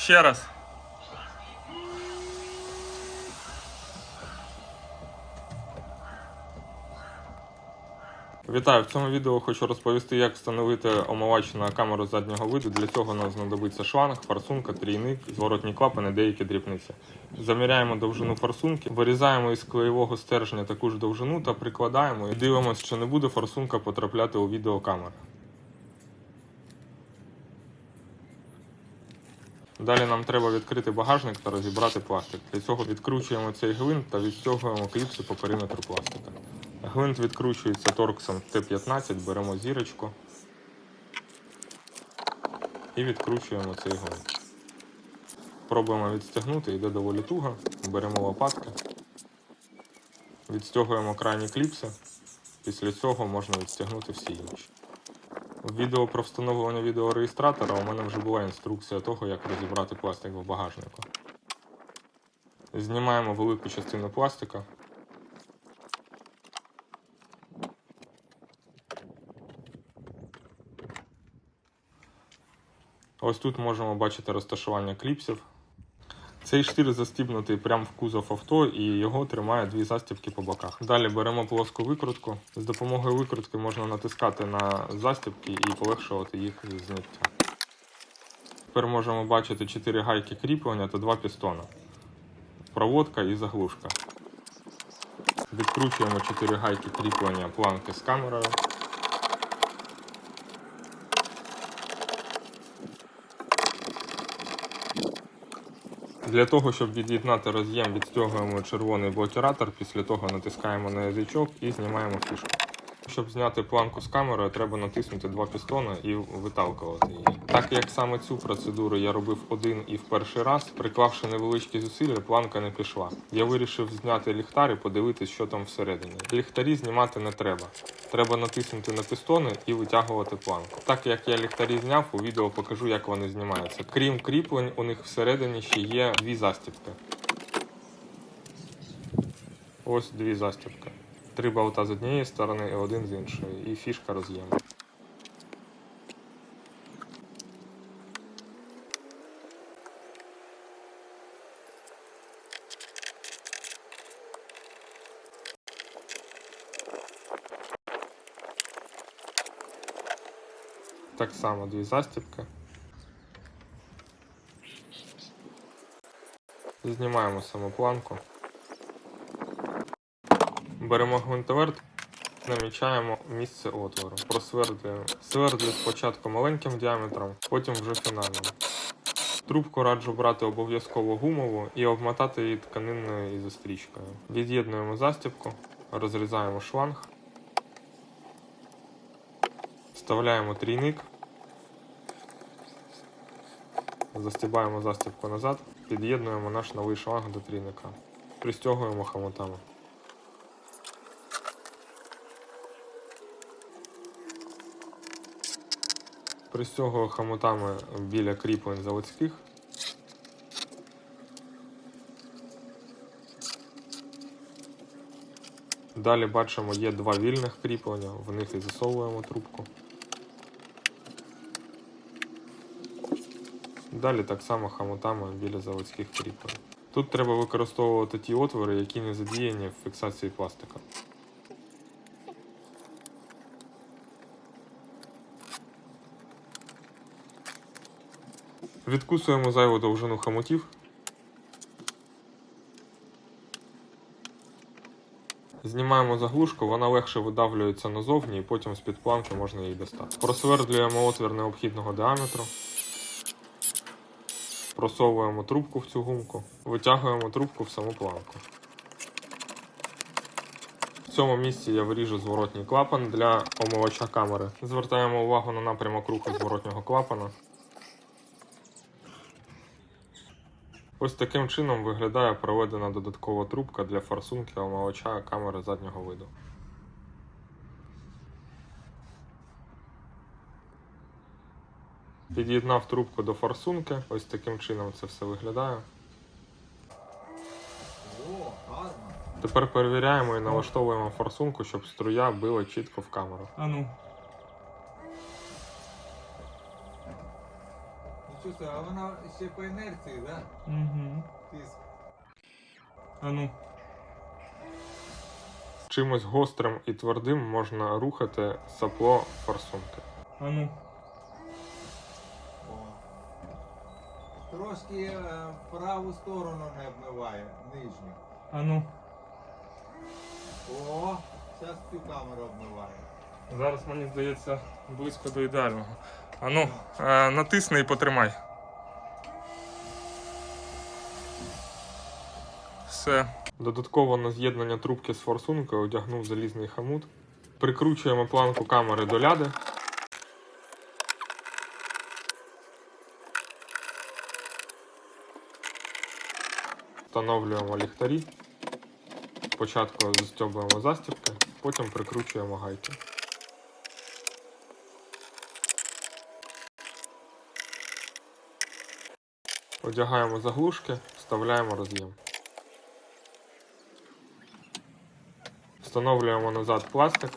Ще раз. Вітаю! В цьому відео хочу розповісти, як встановити омивач на камеру заднього виду. Для цього нам знадобиться шланг, форсунка, трійник, зворотні клапани, деякі дрібниці. Заміряємо довжину форсунки, вирізаємо із клеєвого стержня таку ж довжину та прикладаємо і дивимося, чи не буде форсунка потрапляти у відеокамеру. Далі нам треба відкрити багажник та розібрати пластик. Для цього відкручуємо цей гвинт та відстягуємо кліпси по периметру пластика. Гвинт відкручується торксом Т-15, беремо зірочку і відкручуємо цей гвинт. Пробуємо відстягнути, йде доволі туго. Беремо лопатки, відстягуємо крайні кліпси. Після цього можна відстягнути всі інші. Відео про встановлення відеореєстратора у мене вже була інструкція того, як розібрати пластик в багажнику. Знімаємо велику частину пластика. Ось тут можемо бачити розташування кліпсів. Цей штир застібнутий прямо в кузов авто і його тримає дві застібки по боках. Далі беремо плоску викрутку. З допомогою викрутки можна натискати на застібки і полегшувати їх зняття. Тепер можемо бачити 4 гайки кріплення та 2 пістона. Проводка і заглушка. Відкручуємо 4 гайки кріплення планки з камерою. Для того, щоб від'єднати роз'єм, відстягуємо червоний блокіратор, після того натискаємо на язичок і знімаємо фішку. Щоб зняти планку з камерою, треба натиснути два пістони і виталкувати її. Так як саме цю процедуру я робив один і в перший раз, приклавши невеличкі зусилля, планка не пішла. Я вирішив зняти ліхтар і подивитись, що там всередині. Ліхтарі знімати не треба. Треба натиснути на пістони і витягувати планку. Так як я ліхтарі зняв, у відео покажу, як вони знімаються. Крім кріплень, у них всередині ще є дві застібки. Ось дві застібки. Три болта з однієї сторони і один з іншої. І фішка роз'єму. Так само дві застібки. Знімаємо саму планку. Беремо гвинтоверт, намічаємо місце отвору. Просвердлюємо. Свердлю спочатку маленьким діаметром, потім вже фінальним. Трубку раджу брати обов'язково гумову і обмотати її тканинною ізострічкою. Від'єднуємо застібку, розрізаємо шланг, вставляємо трійник, застібаємо застібку назад, під'єднуємо наш новий шланг до трійника. Пристягуємо хомутами. Пристягую хомутами біля кріплень заводських. Далі бачимо, є два вільних кріплення, в них і засовуємо трубку. Далі так само хомутами біля заводських кріплень. Тут треба використовувати ті отвори, які не задіяні в фіксації пластика. Відкусуємо зайву довжину хомутів. Знімаємо заглушку, вона легше видавлюється назовні і потім з-під планки можна її достати. Просвердлюємо отвір необхідного діаметру. Просовуємо трубку в цю гумку, витягуємо трубку в саму планку. В цьому місці я виріжу зворотній клапан для омивача камери. Звертаємо увагу на напрямок руху зворотнього клапана. Ось таким чином виглядає проведена додаткова трубка для форсунки омивача камери заднього виду. Під'єднав трубку до форсунки. Ось таким чином це все виглядає. Тепер перевіряємо і налаштовуємо форсунку, щоб струя била чітко в камеру. А ну. Чувствую, а вона ще по інерції, да? Угу. Тиск. А ну. Чимось гострим і твердим можна рухати сапло форсунки. А ну. О. Трошки е, праву сторону не обмиває, нижню. А ну. О, зараз цю камеру обмиває. Зараз мені здається близько до ідеального. А ну, е, натисни і потримай. Все. Додатково на з'єднання трубки з форсункою одягнув залізний хамут. Прикручуємо планку камери до ляди. Встановлюємо ліхтарі. Спочатку застьобуємо застібки, потім прикручуємо гайки. Одягаємо заглушки, вставляємо роз'єм. Встановлюємо назад пластик.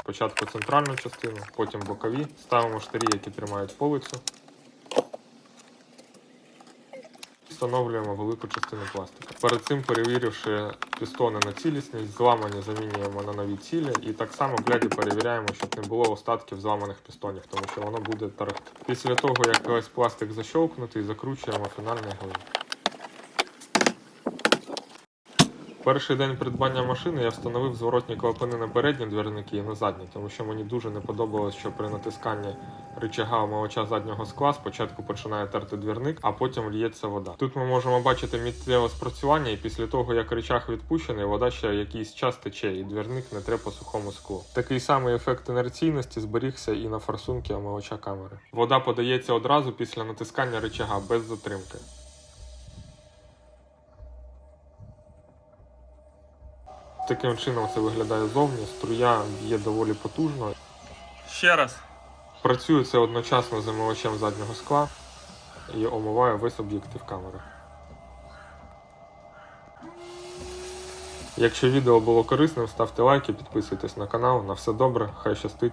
Спочатку центральну частину, потім бокові. Ставимо штирі, які тримають полицю. Встановлюємо велику частину пластика. Перед цим перевіривши пістони на цілісність, зламані замінюємо на нові цілі і так само в гляді перевіряємо, щоб не було остатків зламаних пістонів, тому що воно буде тарахти. Після того, як весь пластик защовкнутий, закручуємо фінальний гвинт. Перший день придбання машини я встановив зворотні клапани на передні двірники і на задні, тому що мені дуже не подобалось, що при натисканні рычага омивача заднього скла спочатку починає терти двірник, а потім лється вода. Тут ми можемо бачити миттєве спрацювання, і після того, як рычаг відпущений, вода ще якийсь час тече, і двірник не тре по сухому склу. Такий самий ефект інерційності зберігся і на форсунки омивача камери. Вода подається одразу після натискання рычага без затримки. Таким чином це виглядає зовні. Струя б'є доволі потужно. Ще раз. Працює це одночасно з омивачем заднього скла і омиваю весь об'єктив камери. Якщо відео було корисним, ставте лайки, підписуйтесь на канал. На все добре, хай щастить.